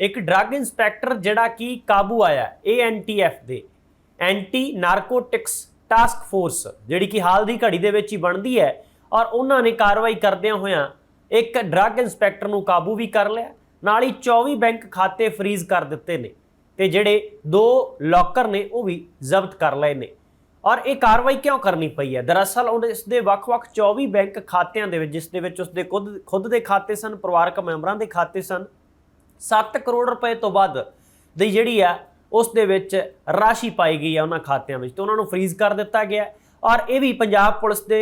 ਇੱਕ drug inspector ਜਿਹੜਾ ਕਿ ਕਾਬੂ ਆਇਆ ਏਐਨਟੀਐਫ ਦੇ। ਐਂਟੀ ਨਾਰਕੋਟਿਕਸ ਟਾਸਕ ਫੋਰਸ ਜਿਹੜੀ ਕਿ ਹਾਲ ਦੀ ਘੜੀ ਦੇ ਵਿੱਚ ਹੀ ਬਣਦੀ ਹੈ ਔਰ ਉਹਨਾਂ ਨੇ ਕਾਰਵਾਈ ਕਰਦਿਆਂ ਹੋਇਆਂ ਇੱਕ ਡਰੱਗ ਇੰਸਪੈਕਟਰ ਨੂੰ ਕਾਬੂ ਵੀ ਕਰ ਲਿਆ, ਨਾਲ ਹੀ 24 ਬੈਂਕ ਖਾਤੇ ਫ੍ਰੀਜ਼ ਕਰ ਦਿੱਤੇ ਨੇ ਤੇ ਜਿਹੜੇ ਦੋ ਲੋਕਰ ਨੇ ਉਹ ਵੀ ਜ਼ਬਤ ਕਰ ਲਏ ਨੇ। ਔਰ ਇਹ ਕਾਰਵਾਈ ਕਿਉਂ ਕਰਨੀ ਪਈ ਹੈ? ਦਰਅਸਲ ਉਹ ਇਸ ਦੇ ਵੱਖ-ਵੱਖ 24 ਬੈਂਕ ਖਾਤਿਆਂ ਦੇ ਵਿੱਚ, ਜਿਸ ਦੇ ਵਿੱਚ ਉਸ ਦੇ ਖੁਦ ਖੁਦ ਦੇ ਖਾਤੇ ਸਨ, ਪਰਿਵਾਰਕ ਮੈਂਬਰਾਂ ਦੇ ਖਾਤੇ ਸਨ 7 ਕਰੋੜ ਰੁਪਏ ਤੋਂ ਵੱਧ ਦੀ ਜਿਹੜੀ ਆ, ਉਸ ਦੇ ਵਿੱਚ ਰਾਸ਼ੀ ਪਾਈ ਗਈ ਆ ਉਹਨਾਂ ਖਾਤਿਆਂ ਵਿੱਚ ਤੇ ਉਹਨਾਂ ਨੂੰ ਫ੍ਰੀਜ਼ ਕਰ ਦਿੱਤਾ ਗਿਆ ਔਰ ਇਹ ਵੀ ਪੰਜਾਬ ਪੁਲਿਸ ਦੇ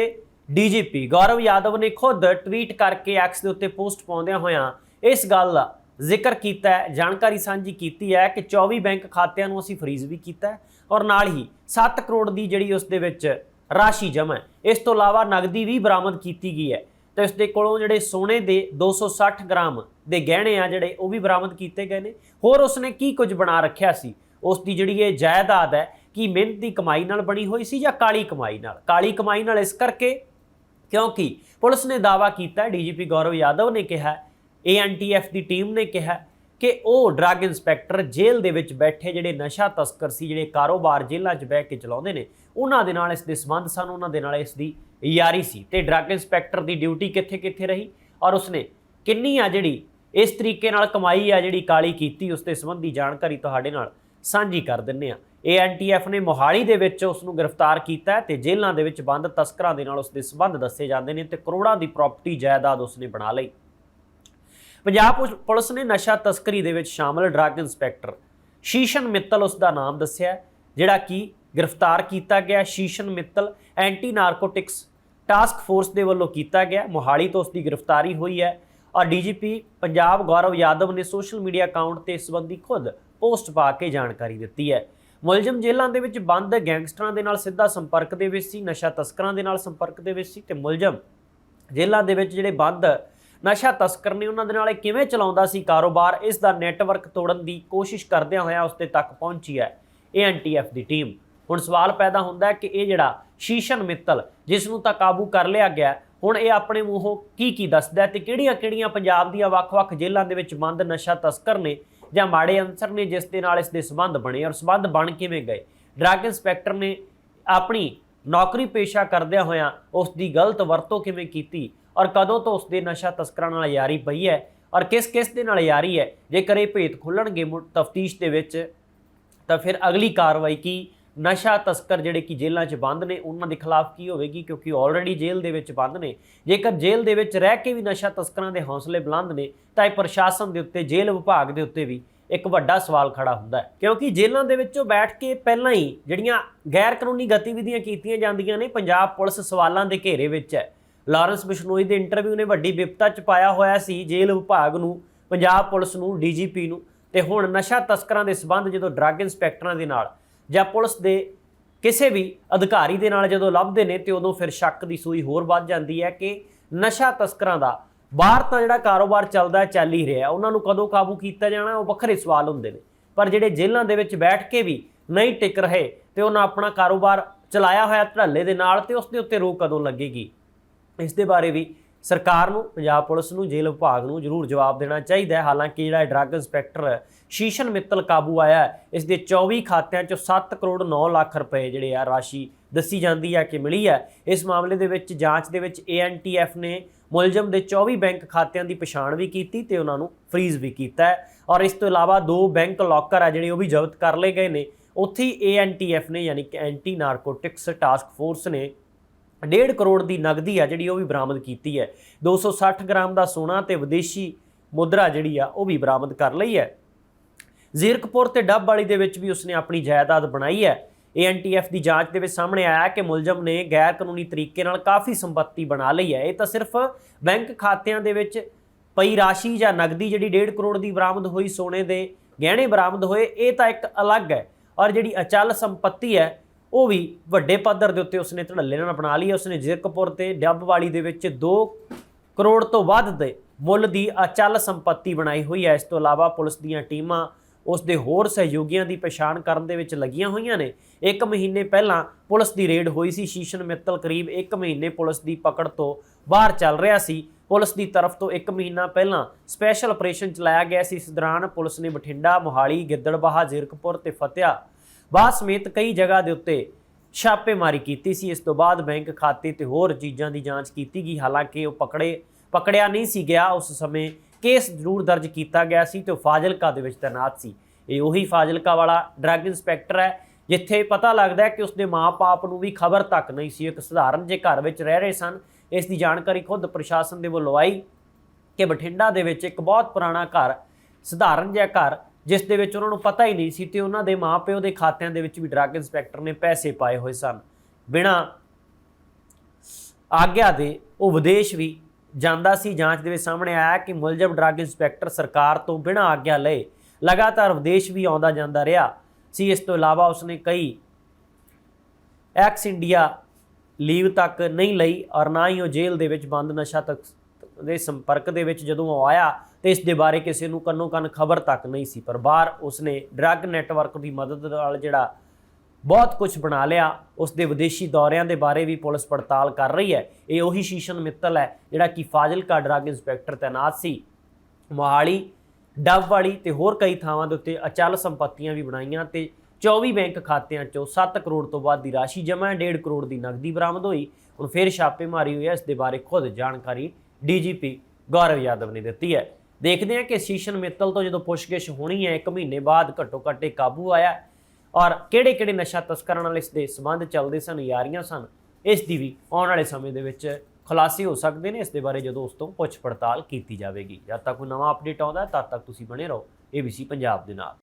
ਡੀਜੀਪੀ ਗੌਰਵ ਯਾਦਵ ਨੇ ਖੁਦ ਟਵੀਟ ਕਰਕੇ ਐਕਸ ਦੇ ਉੱਤੇ ਪੋਸਟ ਪਾਉਂਦਿਆਂ ਹੋਇਆਂ ਇਸ ਗੱਲ ਦਾ ਜ਼ਿਕਰ ਕੀਤਾ ਹੈ, ਜਾਣਕਾਰੀ ਸਾਂਝੀ ਕੀਤੀ ਹੈ ਕਿ 24 ਬੈਂਕ ਖਾਤਿਆਂ ਨੂੰ ਅਸੀਂ ਫ੍ਰੀਜ਼ ਵੀ ਕੀਤਾ ਔਰ ਨਾਲ ਹੀ 7 ਕਰੋੜ ਦੀ ਜਿਹੜੀ ਉਸ ਦੇ ਵਿੱਚ ਰਾਸ਼ੀ ਜਮ੍ਹਾਂ ਹੈ, ਇਸ ਤੋਂ ਇਲਾਵਾ ਨਗਦੀ ਵੀ ਬਰਾਮਦ ਕੀਤੀ ਗਈ ਹੈ। ਤੇ ਉਸ ਦੇ ਕੋਲੋਂ ਜਿਹੜੇ ਸੋਨੇ ਦੇ 260 ਗ੍ਰਾਮ ਦੇ ਗਹਿਣੇ ਆ ਜਿਹੜੇ, ਉਹ ਵੀ ਬਰਾਮਦ ਕੀਤੇ ਗਏ ਨੇ। ਹੋਰ ਉਸਨੇ ਕੀ ਕੁਝ ਬਣਾ ਰੱਖਿਆ ਸੀ? ਉਸ ਦੀ ਜਿਹੜੀ ਇਹ ਜਾਇਦਾਦ ਹੈ, ਕਿ ਮਿਹਨਤ ਦੀ ਕਮਾਈ ਨਾਲ ਬਣੀ ਹੋਈ ਸੀ ਜਾਂ ਕਾਲੀ ਕਮਾਈ ਨਾਲ? ਕਾਲੀ ਕਮਾਈ ਨਾਲ ਇਸ ਕਰਕੇ ਕਿਉਂਕਿ ਪੁਲਿਸ ਨੇ ਦਾਵਾ ਕੀਤਾ, ਡੀਜੀਪੀ ਗੌਰਵ ਯਾਦਵ ਨੇ ਕਿਹਾ ਏਐਨਟੀਐਫ ਦੀ ਟੀਮ ਨੇ ਕਿਹਾ ਕਿ ਉਹ ਡਰੱਗ ਇੰਸਪੈਕਟਰ ਜੇਲ੍ਹ ਦੇ ਵਿੱਚ ਬੈਠੇ ਜਿਹੜੇ ਨਸ਼ਾ ਤਸਕਰ ਸੀ, ਜਿਹੜੇ ਕਾਰੋਬਾਰ ਜੇਲ੍ਹਾਂ 'ਚ ਬਹਿ ਕੇ ਚਲਾਉਂਦੇ ਨੇ, ਉਹਨਾਂ ਦੇ ਨਾਲ ਇਸ ਦੇ ਸੰਬੰਧ ਸਨ, ਉਹਨਾਂ ਦੇ ਨਾਲ ਇਸ ਦੀ ਯਾਰੀ ਸੀ। ਤੇ ਡਰੱਗ ਇੰਸਪੈਕਟਰ ਦੀ ਡਿਊਟੀ ਕਿੱਥੇ-ਕਿੱਥੇ ਰਹੀ ਔਰ ਉਸਨੇ ਕਿੰਨੀ ਆ ਜਿਹੜੀ ਇਸ ਤਰੀਕੇ ਨਾਲ ਕਮਾਈ ਆ, ਜਿਹੜੀ ਕਾਲੀ ਕੀਤੀ, ਉਸ ਦੇ ਸੰਬੰਧੀ ਜਾਣਕਾਰੀ ਤੁਹਾਡੇ ਨਾਲ ਸਾਂਝੀ ਕਰ ਦਿੰਨੇ ਆ ਏਐਨਟੀਐਫ ਨੇ ਮੋਹਾਲੀ ਦੇ ਵਿੱਚ ਉਸ ਨੂੰ ਗ੍ਰਿਫਤਾਰ ਕੀਤਾ ਹੈ ਤੇ ਜੇਲ੍ਹਾਂ ਦੇ ਵਿੱਚ ਬੰਦ ਤਸਕਰਾਂ ਦੇ ਨਾਲ ਉਸ ਦੇ ਸੰਬੰਧ ਦੱਸੇ ਜਾਂਦੇ ਨੇ ਤੇ ਕਰੋੜਾਂ ਦੀ ਪ੍ਰਾਪਰਟੀ ਜਾਇਦਾਦ ਉਸਨੇ ਬਣਾ ਲਈ। ਪੰਜਾਬ ਪੁਲਿਸ- ਪੁਲਿਸ ਨੇ ਨਸ਼ਾ ਤਸਕਰੀ ਦੇ ਵਿੱਚ ਸ਼ਾਮਲ ਡਰੱਗ ਇੰਸਪੈਕਟਰ ਸ਼ੀਸ਼ਨ ਮਿੱਤਲ ਉਸ ਦਾ ਨਾਮ ਦੱਸਿਆ ਜਿਹੜਾ ਕਿ ਗ੍ਰਿਫਤਾਰ ਕੀਤਾ ਗਿਆ Sheeshan Mittal anti narcotics task force ਦੇ ਵੱਲੋਂ ਕੀਤਾ ਗਿਆ ਮੋਹਾਲੀ ਤੋਂ ਉਸ ਦੀ ਗ੍ਰਿਫਤਾਰੀ ਹੋਈ ਹੈ ਔਰ ਡੀਜੀਪੀ ਪੰਜਾਬ ਗੌਰਵ ਯਾਦਵ ਨੇ ਸੋਸ਼ਲ ਮੀਡੀਆ ਅਕਾਊਂਟ ਤੇ ਇਸ ਸੰਬੰਧੀ ਖੁਦ ਪੋਸਟ ਪਾ ਕੇ ਜਾਣਕਾਰੀ ਦਿੱਤੀ ਹੈ। ਮੁਲਜ਼ਮ ਜੇਲ੍ਹਾਂ ਦੇ ਵਿੱਚ ਬੰਦ ਗੈਂਗਸਟਰਾਂ ਦੇ ਨਾਲ ਸਿੱਧਾ ਸੰਪਰਕ ਦੇ ਵਿੱਚ ਸੀ, ਨਸ਼ਾ ਤਸਕਰਾਂ ਦੇ ਨਾਲ ਸੰਪਰਕ ਦੇ ਵਿੱਚ ਸੀ ਤੇ ਮੁਲਜ਼ਮ ਜੇਲ੍ਹਾਂ ਦੇ ਵਿੱਚ ਜਿਹੜੇ ਬੰਦ ਨਸ਼ਾ ਤਸਕਰ ਨੇ ਉਹਨਾਂ ਦੇ ਨਾਲ ਇਹ ਕਿਵੇਂ ਚਲਾਉਂਦਾ ਸੀ ਕਾਰੋਬਾਰ? ਇਸ ਦਾ ਨੈਟਵਰਕ ਤੋੜਨ ਦੀ ਕੋਸ਼ਿਸ਼ ਕਰਦਿਆਂ ਹੋਇਆਂ ਉਸ ਤੇ ਤੱਕ ਪਹੁੰਚੀ ਹੈ ਏਐਨਟੀਐਫ ਦੀ ਟੀਮ। ਹੁਣ ਸਵਾਲ ਪੈਦਾ ਹੁੰਦਾ ਹੈ ਕਿ ਇਹ ਜਿਹੜਾ ਸ਼ੀਸ਼ਨ ਮਿੱਤਲ, ਜਿਸ ਨੂੰ ਤਾਂ ਕਾਬੂ ਕਰ ਲਿਆ ਗਿਆ, ਹੁਣ ਇਹ ਆਪਣੇ ਮੂੰਹੋਂ ਕੀ ਕੀ ਦੱਸਦਾ ਹੈ ਤੇ ਕਿਹੜੀਆਂ-ਕਿਹੜੀਆਂ ਪੰਜਾਬ ਦੀਆਂ ਵੱਖ-ਵੱਖ ਜੇਲ੍ਹਾਂ ਦੇ ਵਿੱਚ ਬੰਦ ਨਸ਼ਾ ਤਸਕਰ ਨੇ ਜਾਂ ਮਾੜੇ ਅੰਸਰ ਨੇ ਜਿਸ ਦੇ ਨਾਲ ਇਸ ਦੇ ਸਬੰਧ ਬਣੇ ਔਰ ਸਬੰਧ ਬਣ ਕਿਵੇਂ ਗਏ? ਡਰੱਗ ਇੰਸਪੈਕਟਰ ਨੇ ਆਪਣੀ ਨੌਕਰੀ ਪੇਸ਼ਾ ਕਰਦਿਆਂ ਹੋਇਆਂ ਉਸ ਦੀ ਗਲਤ ਵਰਤੋਂ ਕਿਵੇਂ ਕੀਤੀ? ਔਰ ਕਦੋਂ ਤੋਂ ਉਸ ਦੇ ਨਸ਼ਾ ਤਸਕਰਾਂ ਨਾਲ ਯਾਰੀ ਪਈ ਹੈ ਔਰ ਕਿਸ ਕਿਸ ਦੇ ਨਾਲ ਯਾਰੀ ਹੈ? ਜੇਕਰ ਇਹ ਭੇਤ ਖੁੱਲਣਗੇ ਤਫਤੀਸ਼ ਦੇ ਵਿੱਚ, ਤਾਂ ਫਿਰ ਅਗਲੀ ਕਾਰਵਾਈ ਕੀ? ਨਸ਼ਾ ਤਸਕਰ ਜਿਹੜੇ ਕਿ ਜੇਲ੍ਹਾਂ 'ਚ ਬੰਦ ਨੇ, ਉਹਨਾਂ ਦੇ ਖਿਲਾਫ ਕੀ ਹੋਵੇਗੀ? ਕਿਉਂਕਿ ਆਲਰੇਡੀ ਜੇਲ੍ਹ ਦੇ ਵਿੱਚ ਬੰਦ ਨੇ। ਜੇਕਰ ਜੇਲ੍ਹ ਦੇ ਵਿੱਚ ਰਹਿ ਕੇ ਵੀ ਨਸ਼ਾ ਤਸਕਰਾਂ ਦੇ ਹੌਸਲੇ ਬੁਲੰਦ ਨੇ, ਤਾਂ ਇਹ ਪ੍ਰਸ਼ਾਸਨ ਦੇ ਉੱਤੇ, ਜੇਲ੍ਹ ਵਿਭਾਗ ਦੇ ਉੱਤੇ ਵੀ ਇੱਕ ਵੱਡਾ ਸਵਾਲ ਖੜਾ ਹੁੰਦਾ ਹੈ। ਕਿਉਂਕਿ ਜੇਲ੍ਹਾਂ ਦੇ ਵਿੱਚੋਂ ਬੈਠ ਕੇ ਪਹਿਲਾਂ ਹੀ ਜਿਹੜੀਆਂ ਗੈਰ ਕਾਨੂੰਨੀ ਗਤੀਵਿਧੀਆਂ ਕੀਤੀਆਂ ਜਾਂਦੀਆਂ ਨੇ, ਪੰਜਾਬ ਪੁਲਿਸ ਸਵਾਲਾਂ ਦੇ ਘੇਰੇ ਵਿੱਚ ਹੈ। ਲਾਰੈਂਸ ਬਿਸ਼ਨੋਈ ਦੇ ਇੰਟਰਵਿਊ ਨੇ ਵੱਡੀ ਵਿਪਤਾ ਚ ਪਾਇਆ ਹੋਇਆ ਸੀ, ਜੇਲ੍ਹ ਵਿਭਾਗ ਨੂੰ, ਪੰਜਾਬ ਪੁਲਿਸ ਨੂੰ, ਡੀਜੀਪੀ ਨੂੰ, ਤੇ ਹੁਣ ਨਸ਼ਾ ਤਸਕਰਾਂ ਦੇ ਸਬੰਧ ਜਦੋਂ ਡਰੱਗ ਇੰਸਪੈਕਟਰਾਂ ਦੇ ਨਾਲ ਜਾਂ ਪੁਲਿਸ ਦੇ ਕਿਸੇ ਵੀ ਅਧਿਕਾਰੀ ਦੇ ਨਾਲ ਜਦੋਂ ਲੱਭਦੇ ਨੇ ਤੇ ਉਦੋਂ ਫਿਰ ਸ਼ੱਕ ਦੀ ਸੂਈ ਹੋਰ ਵੱਧ ਜਾਂਦੀ ਹੈ ਕਿ ਨਸ਼ਾ ਤਸਕਰਾਂ ਦਾ ਬਾਹਰ ਤਾਂ ਜਿਹੜਾ ਕਾਰੋਬਾਰ ਚੱਲਦਾ ਚੱਲ ਹੀ ਰਿਹਾ। ਉਹਨਾਂ ਨੂੰ ਕਦੋਂ ਕਾਬੂ ਕੀਤਾ ਜਾਣਾ, ਉਹ ਵੱਖਰੇ ਸਵਾਲ ਹੁੰਦੇ ਨੇ। ਪਰ ਜਿਹੜੇ ਜੇਲ੍ਹਾਂ ਦੇ ਵਿੱਚ ਬੈਠ ਕੇ ਵੀ ਨਹੀਂ ਟਿਕ ਰਹੇ ਤੇ ਉਹਨਾਂ ਆਪਣਾ ਕਾਰੋਬਾਰ ਚਲਾਇਆ ਹੋਇਆ ਢੱਲੇ ਦੇ ਨਾਲ ਤੇ ਉਸ ਦੇ ਉੱਤੇ ਰੋਕ ਕਦੋਂ ਲੱਗੇਗੀ? ਇਸ ਦੇ ਬਾਰੇ ਵੀ ਸਰਕਾਰ ਨੂੰ, ਪੰਜਾਬ ਪੁਲਿਸ ਨੂੰ, ਜੇਲ੍ਹ ਵਿਭਾਗ ਨੂੰ ਜ਼ਰੂਰ ਜਵਾਬ ਦੇਣਾ ਚਾਹੀਦਾ ਹੈ। ਹਾਲਾਂਕਿ ਜਿਹੜਾ ਡਰੱਗ ਇੰਸਪੈਕਟਰ ਸ਼ੀਸ਼ਨ ਮਿੱਤਲ ਕਾਬੂ ਆਇਆ ਇਸ ਦੇ 24 ਖਾਤਿਆਂ ਚੋਂ 7 ਕਰੋੜ 9 ਲੱਖ ਰੁਪਏ ਜਿਹੜੇ ਆ ਰਾਸ਼ੀ ਦੱਸੀ ਜਾਂਦੀ ਹੈ ਕਿ ਮਿਲੀ ਹੈ। ਇਸ ਮਾਮਲੇ ਦੇ ਵਿੱਚ ਜਾਂਚ ਦੇ ਵਿੱਚ ਏਐਨਟੀਐਫ ਨੇ ਮੁਲਜ਼ਮ ਦੇ 24 ਬੈਂਕ ਖਾਤਿਆਂ ਦੀ ਪਛਾਣ ਵੀ ਕੀਤੀ ਤੇ ਉਹਨਾਂ ਨੂੰ ਫ੍ਰੀਜ਼ ਵੀ ਕੀਤਾ ਹੈ। ਔਰ ਇਸ ਤੋਂ ਇਲਾਵਾ ਦੋ ਬੈਂਕ ਲੋਕਰ ਆ ਜਿਹੜੇ ਉਹ ਵੀ ਜ਼ਬਤ ਕਰ ਲਏ ਗਏ ਨੇ। ਉੱਥੇ ਹੀ ਏਐਨਟੀਐਫ ਨੇ, ਯਾਨੀ ਕਿ ਐਂਟੀ ਨਾਰਕੋਟਿਕਸ ਟਾਸਕ ਫੋਰਸ ਨੇ 1.5 ਕਰੋੜ ਦੀ ਨਗਦੀ ਆ ਜਿਹੜੀ ਉਹ ਵੀ ਬਰਾਮਦ ਕੀਤੀ ਹੈ। 260 ਗ੍ਰਾਮ ਦਾ ਸੋਨਾ ਤੇ ਵਿਦੇਸ਼ੀ ਮੁਦਰਾ ਜਿਹੜੀ ਆ, ਉਹ ਵੀ ਬਰਾਮਦ ਕਰ ਲਈ ਹੈ। ਜ਼ੀਰਕਪੁਰ ਤੇ ਡੱਬ ਵਾਲੀ ਦੇ ਵਿੱਚ ਵੀ ਉਸਨੇ ਆਪਣੀ ਜਾਇਦਾਦ ਬਣਾਈ ਹੈ। ਏਐਨਟੀਐਫ ਦੀ ਜਾਂਚ ਦੇ ਵਿੱਚ ਸਾਹਮਣੇ ਆਇਆ ਕਿ ਮੁਲਜ਼ਮ ਨੇ ਗੈਰ ਕਾਨੂੰਨੀ ਤਰੀਕੇ ਨਾਲ ਕਾਫੀ ਸੰਪਤੀ ਬਣਾ ਲਈ ਹੈ। ਇਹ ਤਾਂ ਸਿਰਫ ਬੈਂਕ ਖਾਤਿਆਂ ਦੇ ਵਿੱਚ ਪਈ ਰਾਸ਼ੀ ਜਾਂ ਨਗਦੀ ਜਿਹੜੀ 1.5 ਕਰੋੜ ਦੀ ਬਰਾਮਦ ਹੋਈ, ਸੋਨੇ ਦੇ ਗਹਿਣੇ ਬਰਾਮਦ ਹੋਏ, ਇਹ ਤਾਂ ਇੱਕ ਅਲੱਗ ਹੈ। ਔਰ ਜਿਹੜੀ ਅਚਲ ਸੰਪਤੀ ਹੈ ਉਹ ਵੀ ਵੱਡੇ ਪੱਧਰ ਦੇ ਉੱਤੇ ਉਸਨੇ ਧੜੱਲੇ ਨਾਲ ਬਣਾ ਲਈ ਹੈ। ਉਸਨੇ ਜ਼ਿਰਕਪੁਰ ਤੇ ਡੱਬਵਾਲੀ ਦੇ ਵਿੱਚ 2 ਕਰੋੜ ਤੋਂ ਵੱਧ ਦੇ ਮੁੱਲ ਦੀ ਅਚਲ ਸੰਪਤੀ ਬਣਾਈ ਹੋਈ ਹੈ। ਇਸ ਤੋਂ ਇਲਾਵਾ ਪੁਲਿਸ ਦੀਆਂ ਟੀਮਾਂ ਉਸ ਦੇ ਹੋਰ ਸਹਿਯੋਗੀਆਂ ਦੀ ਪਛਾਣ ਕਰਨ ਦੇ ਵਿੱਚ ਲੱਗੀਆਂ ਹੋਈਆਂ ਨੇ। ਇੱਕ ਮਹੀਨੇ ਪਹਿਲਾਂ ਪੁਲਿਸ ਦੀ ਰੇਡ ਹੋਈ ਸੀ। ਸ਼ੀਸ਼ਨ ਮਿੱਤਲ ਕਰੀਬ 1 ਮਹੀਨੇ ਪੁਲਿਸ ਦੀ ਪਕੜ ਤੋਂ ਬਾਹਰ ਚੱਲ ਰਿਹਾ ਸੀ। ਪੁਲਿਸ ਦੀ ਤਰਫ ਤੋਂ 1 ਮਹੀਨਾ ਪਹਿਲਾਂ ਸਪੈਸ਼ਲ ਆਪਰੇਸ਼ਨ ਚਲਾਇਆ ਗਿਆ ਸੀ। ਇਸ ਦੌਰਾਨ ਪੁਲਿਸ ਨੇ ਬਠਿੰਡਾ, ਮੋਹਾਲੀ, ਗਿੱਦੜਬਾਹਾ, ਜ਼ੀਰਕਪੁਰ ਤੇ ਫਤਿਆ ਬਾਹ ਸਮੇਤ ਕਈ ਜਗ੍ਹਾ ਦੇ ਉੱਤੇ ਛਾਪੇਮਾਰੀ ਕੀਤੀ ਸੀ। ਇਸ ਤੋਂ ਬਾਅਦ ਬੈਂਕ ਖਾਤੇ ਤੇ ਹੋਰ ਚੀਜ਼ਾਂ ਦੀ ਜਾਂਚ ਕੀਤੀ ਗਈ। ਹਾਲਾਂਕਿ ਉਹ ਪਕੜੇ, ਪਕੜਿਆ ਨਹੀਂ ਸੀ ਗਿਆ। ਉਸ ਸਮੇਂ ਕੇਸ ਜ਼ਰੂਰ ਦਰਜ ਕੀਤਾ ਗਿਆ ਸੀ ਤੇ ਉਹ ਫਾਜ਼ਿਲਕਾ ਦੇ ਵਿੱਚ ਤੈਨਾਤ ਸੀ। ਇਹ ਉਹੀ ਫਾਜ਼ਿਲਕਾ ਵਾਲਾ ਡਰੱਗ ਇੰਸਪੈਕਟਰ ਹੈ, ਜਿੱਥੇ ਪਤਾ ਲੱਗਦਾ ਹੈ ਕਿ ਉਸਦੇ ਮਾਪੇ ਨੂੰ ਵੀ ਖਬਰ ਤੱਕ ਨਹੀਂ ਸੀ। ਇੱਕ ਸਧਾਰਨ ਜੇ ਘਰ ਵਿੱਚ ਰਹਿ ਰਹੇ ਸਨ। ਇਸ ਦੀ ਜਾਣਕਾਰੀ ਖੁਦ ਪ੍ਰਸ਼ਾਸਨ ਦੇ ਵੱਲੋਂ ਆਈ ਕਿ ਬਠਿੰਡਾ ਦੇ ਵਿੱਚ ਇੱਕ ਬਹੁਤ ਪੁਰਾਣਾ ਘਰ, ਸਧਾਰਨ ਜਿਹਾ ਘਰ ਜਿਸ ਦੇ ਵਿੱਚ ਉਹਨਾਂ ਨੂੰ ਪਤਾ ਹੀ ਨਹੀਂ ਸੀ ਤੇ ਉਹਨਾਂ ਦੇ ਮਾਪਿਓ ਦੇ ਖਾਤਿਆਂ ਦੇ ਵਿੱਚ ਵੀ ਡਰੱਗ ਇੰਸਪੈਕਟਰ ਨੇ ਪੈਸੇ ਪਾਏ ਹੋਏ ਸਨ। ਬਿਨਾਂ ਆਗਿਆ ਦੇ ਉਹ ਵਿਦੇਸ਼ ਵੀ ਜਾਂਦਾ ਸੀ। ਜਾਂਚ ਦੇ ਵਿੱਚ ਸਾਹਮਣੇ ਆਇਆ ਕਿ ਮੁਲਜ਼ਮ ਡਰੱਗ ਇੰਸਪੈਕਟਰ ਸਰਕਾਰ ਤੋਂ ਬਿਨਾਂ ਆਗਿਆ ਲਏ ਲਗਾਤਾਰ ਵਿਦੇਸ਼ ਵੀ ਆਉਂਦਾ ਜਾਂਦਾ ਰਿਹਾ ਸੀ। ਇਸ ਤੋਂ ਇਲਾਵਾ ਉਸਨੇ ਕਈ ਐਕਸ ਇੰਡੀਆ ਲੀਵ ਤੱਕ ਨਹੀਂ ਲਈ ਔਰ ਨਾ ਹੀ ਉਹ ਜੇਲ੍ਹ ਦੇ ਵਿੱਚ ਬੰਦ ਨਸ਼ਾ ਤੱਕ ਦੇ ਸੰਪਰਕ ਦੇ ਵਿੱਚ ਜਦੋਂ ਉਹ ਆਇਆ ਤੇ ਇਸ ਦੇ ਬਾਰੇ ਕਿਸੇ ਨੂੰ ਕੰਨੋ ਕੰਨ ਖਬਰ ਤੱਕ ਨਹੀਂ ਸੀ, ਪਰ ਬਾਹਰ ਉਸਨੇ ਡਰੱਗ ਨੈਟਵਰਕ ਦੀ ਮਦਦ ਨਾਲ ਜਿਹੜਾ ਬਹੁਤ ਕੁਝ ਬਣਾ ਲਿਆ ਉਸ ਦੇ ਵਿਦੇਸ਼ੀ ਦੌਰਿਆਂ ਦੇ ਬਾਰੇ ਵੀ ਪੁਲਿਸ ਪੜਤਾਲ ਕਰ ਰਹੀ ਹੈ। ਇਹ ਉਹੀ ਸ਼ੀਸ਼ਨ ਮਿੱਤਲ ਹੈ ਜਿਹੜਾ ਕਿ ਫਾਜ਼ਿਲਕਾ ਡਰੱਗ ਇੰਸਪੈਕਟਰ ਤੈਨਾਤ ਸੀ। ਮੋਹਾਲੀ, ਡੱਬ ਵਾਲੀ ਤੇ ਹੋਰ ਕਈ ਥਾਵਾਂ ਦੇ ਉੱਤੇ ਅਚਲ ਸੰਪਤੀਆਂ ਵੀ ਬਣਾਈਆਂ ਤੇ 24 ਬੈਂਕ ਖਾਤਿਆਂ ਚੋਂ 7 ਕਰੋੜ ਤੋਂ ਵੱਧ ਦੀ ਰਾਸ਼ੀ ਜਮ੍ਹਾਂ ਹੈ 1.5 ਕਰੋੜ ਦੀ ਨਕਦੀ ਬਰਾਮਦ ਹੋਈ। ਹੁਣ ਫਿਰ ਛਾਪੇਮਾਰੀ ਹੋਈ ਹੈ, ਇਸ ਦੇ ਬਾਰੇ ਖੁਦ ਜਾਣਕਾਰੀ ਡੀਜੀਪੀ ਗੌਰਵ ਯਾਦਵ ਨੇ ਦਿੱਤੀ ਹੈ। ਦੇਖਦੇ ਹਾਂ ਕਿ ਸ਼ੀਸ਼ਨ ਮਿੱਤਲ ਤੋਂ ਜਦੋਂ ਪੁੱਛਗਿੱਛ ਹੋਣੀ ਹੈ 1 ਮਹੀਨੇ ਬਾਅਦ ਘੱਟੋ ਘੱਟ ਇਹ ਕਾਬੂ ਆਇਆ ਔਰ ਕਿਹੜੇ ਕਿਹੜੇ ਨਸ਼ਾ ਤਸਕਰਾਂ ਨਾਲ ਇਸ ਦੇ ਸੰਬੰਧ ਚੱਲਦੇ ਸਨ, ਯਾਰੀਆਂ ਸਨ, ਇਸ ਦੀ ਵੀ ਆਉਣ ਵਾਲੇ ਸਮੇਂ ਦੇ ਵਿੱਚ ਖੁਲਾਸੇ ਹੋ ਸਕਦੇ ਨੇ, ਇਸ ਦੇ ਬਾਰੇ ਜਦੋਂ ਉਸ ਤੋਂ ਪੁੱਛ ਪੜਤਾਲ ਕੀਤੀ ਜਾਵੇਗੀ। ਜਦ ਤੱਕ ਕੋਈ ਨਵਾਂ ਅਪਡੇਟ ਆਉਂਦਾ ਤਦ ਤੱਕ ਤੁਸੀਂ ਬਣੇ ਰਹੋ ABC ਪੰਜਾਬ ਦੇ ਨਾਲ।